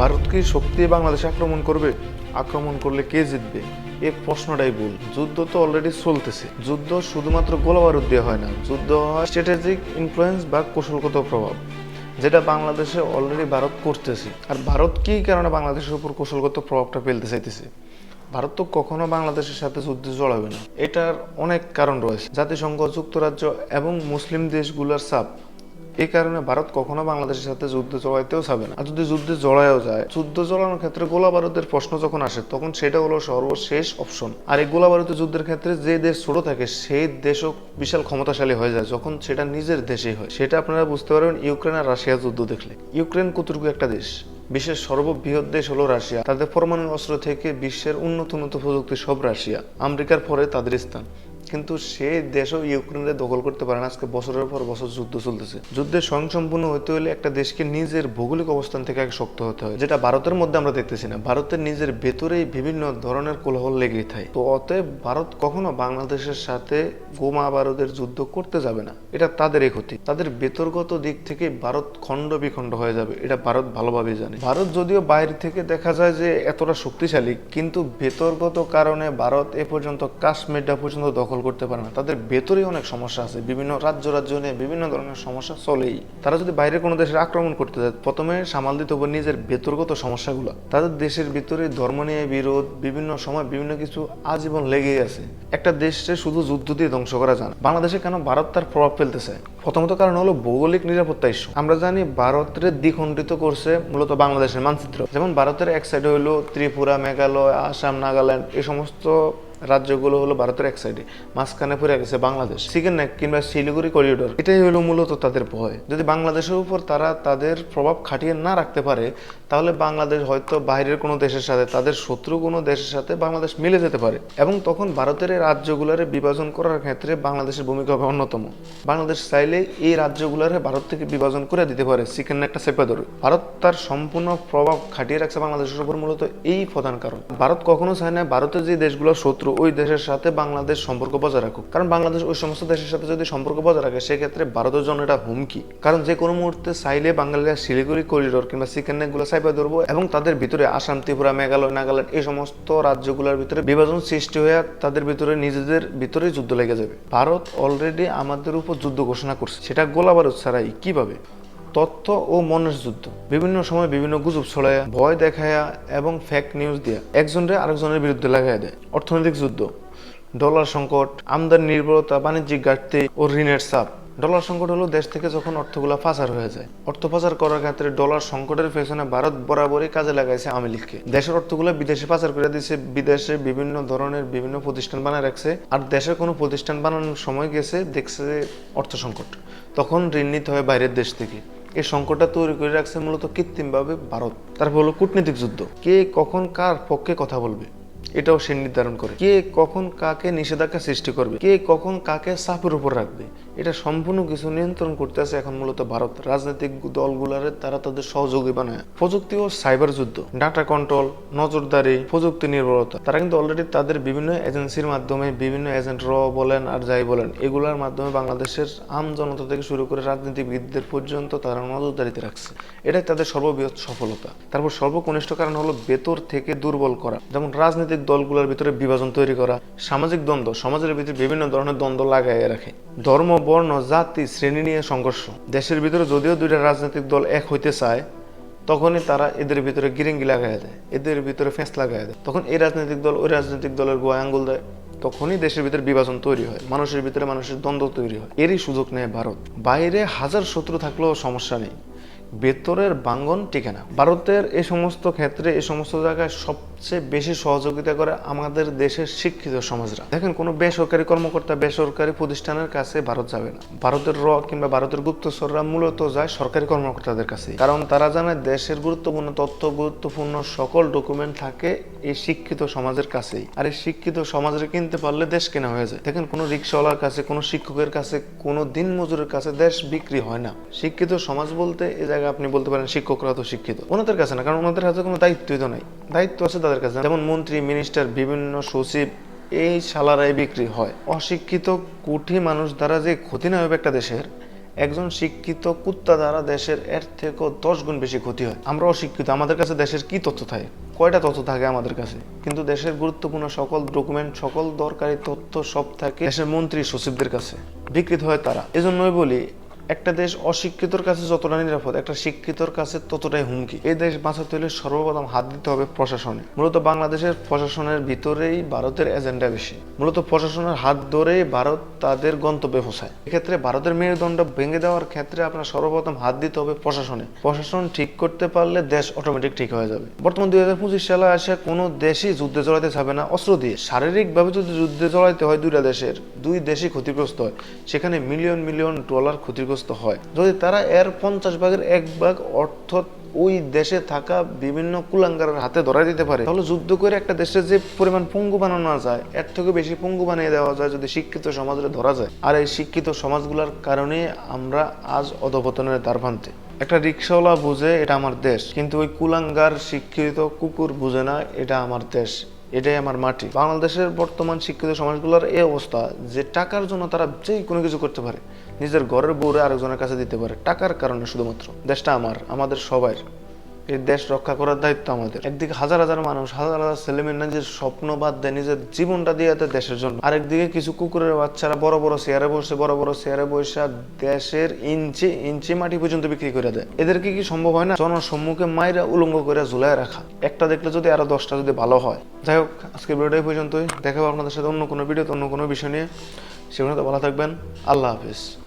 ভারত কি শক্তি বাংলাদেশে আক্রমণ করবে, আক্রমণ করলে কে জিতবে? এই প্রশ্নটাই ভুল। যুদ্ধ তো অলরেডি চলতেছে। যুদ্ধ শুধুমাত্র গোলাবারুদ দিয়ে হয় না। যুদ্ধ হয় স্ট্র্যাটেজিক ইনফ্লুয়েন্স বা কৌশলগত প্রভাব, যেটা বাংলাদেশে অলরেডি ভারত করতেছে। আর ভারত কি কারণে বাংলাদেশের উপর কৌশলগত প্রভাবটা ফেলতে চাইতেছে? ভারত তো কখনো বাংলাদেশের সাথে যুদ্ধে জড়াবে না। এটার অনেক কারণ রয়েছে। জাতিসংঘ, যুক্তরাজ্য এবং মুসলিম দেশগুলোর চাপ এই কারণে ভারত কখনো বাংলাদেশের সাথে যুদ্ধ জড়াইতেও চাবে না। আর যদি যুদ্ধে জড়ায়ও যায়, যুদ্ধ জড়ানোর ক্ষেত্রে গোলা বারুদের প্রশ্ন যখন আসে, তখন সেটা হলো সর্বশেষ অপশন। আর এই গোলা বারুদের যুদ্ধের ক্ষেত্রে যে দেশ ছোট থাকে, সেই দেশও বিশাল ক্ষমতাশালী হয়ে যায়, যখন সেটা নিজের দেশেই হয়। সেটা আপনারা বুঝতে পারবেন, ইউক্রেন আর রাশিয়া যুদ্ধ দেখলে। ইউক্রেন কতটুকু একটা দেশ? বিশ্বের সর্ববৃহৎ দেশ হলো রাশিয়া। তাদের পরমাণু অস্ত্র থেকে বিশ্বের উন্নত উন্নত প্রযুক্তি সব রাশিয়া। আমেরিকার পরে তাদের স্থান। কিন্তু সে দেশও ইউক্রেনের দখল করতে পারে না। আজকে বছরের পর বছর যুদ্ধ চলতেছে। যুদ্ধে স্বয়ংসম্পূর্ণ হতে হলে একটা দেশকে নিজের ভৌগোলিক অবস্থান থেকে আগে শক্ত হতে হয়, যেটা ভারতের মধ্যে আমরা দেখতেছি না। ভারতের নিজের ভেতরেই বিভিন্ন ধরনের কোলাহল লেগেই থাকে। তো অতএব ভারত কখনো বাংলাদেশের সাথে বোমা বারুদের যুদ্ধ করতে যাবে না। এটা তাদেরই ক্ষতি। তাদের বেতরগত দিক থেকে ভারত খণ্ড বিখণ্ড হয়ে যাবে। এটা ভারত ভালোভাবে জানে। ভারত যদিও বাইরে থেকে দেখা যায় যে এতটা শক্তিশালী, কিন্তু ভেতরগত কারণে ভারত এ পর্যন্ত কাশ্মীরটা পর্যন্ত দখল করতে পারে না। তাদের ভেতরেই অনেক সমস্যা আছে। বিভিন্ন রাজ্য রাজ্য নিয়ে বিভিন্ন ধরনের সমস্যা চলেই। তারা যদি বাইরে কোনো দেশের আক্রমণ করতে যায়, প্রথমে সামাল দিতে হবে নিজের ভেতরগত সমস্যাগুলো। তাদের দেশের ভিতরে ধর্ম নিয়ে বিরোধ, বিভিন্ন সময় বিভিন্ন কিছু আজীবন লেগেই আছে। একটা দেশে শুধু যুদ্ধ দিয়ে ধ্বংস করা যায় না। বাংলাদেশে কেন ভারত তার প্রভাব ফেলতেছে? প্রথমত কারণ হলো ভৌগোলিক নিরাপত্তা ইস্যু। আমরা জানি ভারতের দ্বিখণ্ডিত করছে মূলত বাংলাদেশের মানচিত্র। যেমন ভারতের এক সাইডে হলো ত্রিপুরা, মেঘালয়, আসাম, নাগাল্যান্ড এই সমস্ত রাজ্যগুলো হলো ভারতের এক সাইডে মাঝখানে পড়ে গেছে বাংলাদেশ চিকেন নেক কিংবা শিলিগুড়ি করিডোর এটাই হলো মূলত তাদের ভয়। যদি বাংলাদেশের উপর তারা তাদের প্রভাব খাটিয়ে না রাখতে পারে, তাহলে বাংলাদেশ হয়তো বাইরের কোনো দেশের সাথে, তাদের শত্রু কোনো দেশের সাথে বাংলাদেশ মিলে যেতে পারে। এবং তখন ভারতের এই রাজ্যগুলোরে বিভাজন করার ক্ষেত্রে বাংলাদেশের ভূমিকা হবে অন্যতম। বাংলাদেশ চাইলে এই রাজ্যগুলোরে ভারত থেকে বিভাজন করে দিতে পারে চিকেন নেকটা চেপে ধরে। ভারত তার সম্পূর্ণ প্রভাব খাটিয়ে রাখছে বাংলাদেশের উপর মূলত এই প্রধান কারণ। ভারত কখনো চায় না, ভারতের যে দেশগুলো শত্রু ওই দেশের সাথে বাংলাদেশ সম্পর্ক বজায় রাখুক। কারণ বাংলাদেশ ওই সমস্ত দেশের সাথে যদি সম্পর্ক বজায় রাখে, সেক্ষেত্রে ভারতের জন্য এটা হুমকি। কারণ যে কোনো মুহূর্তে চাইলে বাঙালিরা শিলিগুড়ি করিডোর কিংবা চিকেন নেকগুলো ধরবো এবং তাদের ভিতরে আসাম ত্রিপুরা মেঘালয়, নাগাল্যান্ড এই সমস্ত রাজ্যগুলোর ভিতরে বিভাজন সৃষ্টি হয়ে তাদের ভিতরে নিজেদের ভিতরেই যুদ্ধ লেগে যাবে। ভারত অলরেডি আমাদের উপর যুদ্ধ ঘোষণা করছে। সেটা গোলাবারুদ ছাড়াই কীভাবে? তথ্য ও মনের যুদ্ধ। বিভিন্ন সময় বিভিন্ন গুজব ছড়ায় ভয় দেখায়া এবং ফেক নিউজ দিয়া একজনের আরেকজনের বিরুদ্ধে লাগাই দেয়। অর্থনৈতিক যুদ্ধ। ডলার সংকট, আমদানি নির্ভরতা, বাণিজ্যিক ঘাটতি ও ঋণের চাপ। ডলার সংকট হলো দেশ থেকে যখন অর্থগুলা পাচার হয়ে যায়। অর্থ পাচার করার ক্ষেত্রে ডলার সংকটের পেছনে ভারত বরাবরই কাজে লাগাইছে আওয়ামী লীগকে। দেশের অর্থগুলো বিদেশে পাচার করে দিয়েছে বিদেশে বিভিন্ন ধরনের বিভিন্ন প্রতিষ্ঠান বানায় রাখছে আর দেশের কোনো প্রতিষ্ঠান বানানোর সময় গেছে, দেখছে অর্থ সংকট। তখন ঋণ নিতে হয় বাইরের দেশ থেকে। এই সংকটটা তৈরি করে রাখছে মূলত কৃত্রিমভাবে ভারত। তারপর হলো কূটনৈতিক যুদ্ধ। কে কখন কার পক্ষে কথা বলবে, এটাও সে নির্ধারণ করে। কে কখন কাকে নিষেধাজ্ঞা সৃষ্টি করবে, কে কখন কাকে চাপের উপর রাখবে এটা সম্পূর্ণ কিছু নিয়ন্ত্রণ করতে আছে এখন মূলত ভারত। রাজনৈতিক দলগুলারে তারা তাদের সহযোগী বানায়। প্রযুক্তি ও সাইবার যুদ্ধ, ডাটা কন্ট্রোল, নজরদারি, প্রযুক্তি নির্ভরতা, তারা কিন্তু অলরেডি তাদের বিভিন্ন এজেন্সির মাধ্যমে বিভিন্ন এজেন্ট র বলেন আর যাই বলেন, এগুলোর মাধ্যমে বাংলাদেশের আম জনতা থেকে শুরু করে রাজনীতিবিদদের পর্যন্ত তারা নজরদারিতে রাখছে। এটাই তাদের সর্ববৃহৎ সফলতা। তারপর সর্বকনিষ্ঠ কারণ হলো ভেতর থেকে দুর্বল করা। যেমন রাজনৈতিক দলগুলোর ভিতরে বিভাজন তৈরি করা, সামাজিক দ্বন্দ্ব, সমাজের ভিতরে বিভিন্ন ধরনের দ্বন্দ্ব লাগাইয়ে রাখে। ধর্ম, বর্ণ, জাতি, শ্রেণি নিয়ে সংঘর্ষ। দেশের ভিতরে যদিও দুইটা রাজনৈতিক দল এক হইতে চায়, তখনই তারা এদের ভিতরে গিরিঙ্গি লাগাই দেয়, এদের ভিতরে ফেঁস লাগাই দেয়। তখন এই রাজনৈতিক দল ওই রাজনৈতিক দলের গোয়া আঙ্গুল দেয়, তখনই দেশের ভিতরে বিভাজন তৈরি হয়, মানুষের ভিতরে মানুষের দ্বন্দ্ব তৈরি হয়। এরই সুযোগ নেয় ভারত। বাইরে হাজার শত্রু থাকলেও সমস্যা নেই। ভেতরের বাঙ্গন টিকে না। ভারতের এই সমস্ত ক্ষেত্রে এই সমস্ত জায়গায় সবচেয়ে বেশি সহযোগিতা করে আমাদের দেশের শিক্ষিত সমাজরা। দেখেন, কোনো বেসরকারি কর্মকর্তা বেসরকারি প্রতিষ্ঠানের কাছে ভারত যাবে না। ভারতের র কিংবা ভারতের গুপ্তচররা মূলত যায় সরকারি কর্মকর্তাদের কাছে। কারণ তারা জানে দেশের গুরুত্বপূর্ণ তথ্য, গুরুত্বপূর্ণ সকল ডকুমেন্ট থাকে এই শিক্ষিত সমাজের কাছেই। আর এই শিক্ষিত সমাজের কিনতে পারলে দেশ কেনা হয়ে যায়। দেখেন, কোনো রিক্সাওয়ালার কাছে, কোনো শিক্ষকের কাছে কোনো দিন মজুরের কাছে দেশ বিক্রি হয় না। শিক্ষিত সমাজ বলতে এই জায়গায় আপনি বলতে পারেন শিক্ষকরা তো শিক্ষিত। ওনাদের কাছে না, কারণ ওনাদের হাতে কোনো দায়িত্বই তো নাই। দায়িত্ব আছে তাদের কাছে। যেমন মন্ত্রী মিনিস্টার বিভিন্ন সচিব, এই সালারাই বিক্রি হয়। অশিক্ষিত কোটি মানুষ দ্বারা যে ক্ষতি না হবে একটা দেশের, একজন শিক্ষিত কুত্তা দ্বারা দেশের এর থেকেও দশ গুণ বেশি ক্ষতি হয়। আমরা অশিক্ষিত, আমাদের কাছে দেশের কি তথ্য থাকে? কয়টা তথ্য থাকে আমাদের কাছে? কিন্তু দেশের গুরুত্বপূর্ণ সকল ডকুমেন্ট সকল দরকারি তথ্য সব থাকে দেশের মন্ত্রী, সচিবদের কাছে। বিকৃত হয় তারা। এজন্যই বলি একটা দেশ অশিক্ষিতর কাছে যতটা নিরাপদ, একটা শিক্ষিতর কাছে ততটাই হুমকি। এই দেশ বাঁচাতে হলে সর্বপ্রথম হাত দিতে হবে প্রশাসনে। মূলত বাংলাদেশের প্রশাসনের ভিতরেই ভারতের এজেন্ডা বেশি। মূলত প্রশাসনের হাত ধরেই ভারত তাদের গন্তব্যে পৌঁছায়। এক্ষেত্রে ভারতের মেরুদণ্ড ভেঙে দেওয়ার ক্ষেত্রে আপনার সর্বপ্রথম হাত দিতে হবে প্রশাসনে। প্রশাসন ঠিক করতে পারলে দেশ অটোমেটিক ঠিক হয়ে যাবে। বর্তমান দুই হাজার পঁচিশ সালে আসে কোনো দেশই যুদ্ধে জড়াইতে যাবে না। অস্ত্র দিয়ে শারীরিকভাবে যদি যুদ্ধে জড়াইতে হয় দুইটা দেশের, দুই দেশই ক্ষতিগ্রস্ত হয়। সেখানে মিলিয়ন মিলিয়ন ডলার ক্ষতিগ্রস্ত হয়। যদি তারা এর পঞ্চাশ ভাগের এক ভাগ অর্থ ওই দেশে থাকা বিভিন্ন কুলাঙ্গারের হাতে ধরাই দিতে পারে, তাহলে যুদ্ধ করে একটা দেশের যে পরিমাণ পঙ্গু বানানো যায়, এর থেকে বেশি পঙ্গু বানিয়ে দেওয়া যায় যদি শিক্ষিত সমাজে ধরা যায়। আর এই শিক্ষিত সমাজগুলোর কারণে আমরা আজ অধপতনের দ্বারপ্রান্তে একটা রিক্সাওয়ালা বুঝে এটা আমার দেশ, কিন্তু ওই কুলাঙ্গার শিক্ষিত কুকুর বুঝে না এটা আমার দেশ। এটাই আমার মাটি। বাংলাদেশের বর্তমান শিক্ষিত সমাজগুলোর এই অবস্থা, যে টাকার জন্য তারা যেই কোনো কিছু করতে পারে, নিজের ঘরের বউরে আরেকজনের কাছে দিতে পারে, টাকার কারণে শুধুমাত্র। দেশটা আমার, আমাদের সবার এই দেশ রক্ষা করার দায়িত্ব আমাদের। একদিকে হাজার হাজার মানুষ, হাজার হাজার ছেলেমেয়ের নিজের স্বপ্ন বাদ দেয়, নিজের জীবনটা দিয়ে দেয় দেশের জন্য। আরেকদিকে কিছু কুকুরের বাচ্চারা বড় বড় চেয়ারে বসে, বড় বড় চেয়ারে বসে দেশের ইঞ্চি ইঞ্চি মাটি পর্যন্ত বিক্রি করে দেয়। এদেরকে কি সম্ভব হয় না? জনসম্মুখে মায়েরা উলঙ্গ করে ঝুলায় রাখা। একটা দেখলে যদি আরও দশটা যদি ভালো হয়। যাই হোক, আজকের ভিডিওটা পর্যন্তই। দেখাবো আপনাদের সাথে অন্য কোনো ভিডিওতে, অন্য কোনো বিষয় নিয়ে। সেগুলো তো ভালো থাকবেন। আল্লাহ হাফিজ।